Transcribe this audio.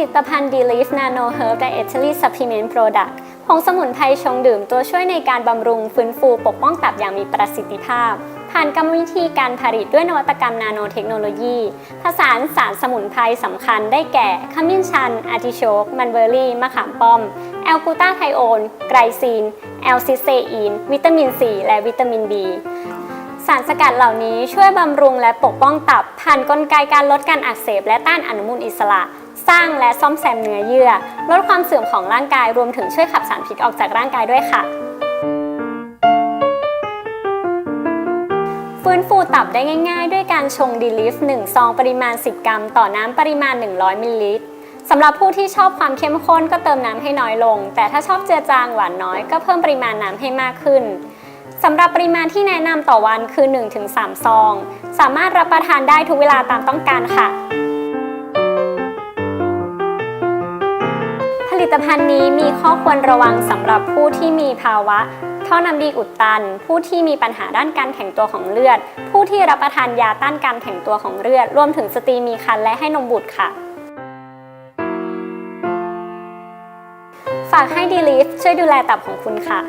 ลิตภัณฑ์ d e l i f Nano Herb Dietary Supplement Product ผงสมุนไพรชงดื่มตัวช่วยในการบำรุงฟื้นฟูปกป้องตับอย่างมีประสิทธิภาพ ผ่านกรรมวิธีการผลิตด้วยนวัตกรรมนาโนเทคโนโลยีผสานสารสมุนไพรสำคัญได้แก่ขมิ้นชันอาร์ติโชก มันเบอร์รี่ มะขามป้อม แอลกูตาไทโอน ไกรซีน แอลซิสเซอีน วิตามิน C และวิตามิน B สารสกัดเหล่านี้ช่วยบำรุงและปกป้องตับ ผ่านกลไกการลดการอักเสบและต้านอนุมูลอิสระ สร้างและซ่อมแซมเนื้อเยื่อ ลดความเสื่อมของร่างกายรวมถึงช่วยขับสารพิษออกจากร่างกายด้วยค่ะ ฟื้นฟูตับได้ง่าย ๆ ด้วยการชงดีลิฟ1ซองปริมาณ 10 กรัม ต่อน้ำปริมาณ 100 มิลลิลิตรสำหรับผู้ที่ชอบความเข้มข้นก็เติมน้ำให้น้อยลง แต่ถ้าชอบเจือจางหวานน้อยก็เพิ่มปริมาณน้ำให้มากขึ้นสำหรับปริมาณที่แนะนำต่อวันคือ 1-3 ซอง สามารถรับประทานได้ทุกเวลาตามต้องการค่ะ ลิตภัณฑ์นี้มีข้อควรระวังสำหรับผู้ที่มีภาวะท่อน้ำดีอุดตัน ผู้ที่มีปัญหาด้านการแข็งตัวของเลือด ผู้ที่รับประทานยาต้านการแข็งตัวของเลือด รวมถึงสตรีมีครรภ์และให้นมบุตรค่ะ ฝากให้ดีลิฟช่วยดูแลตับของคุณค่ะ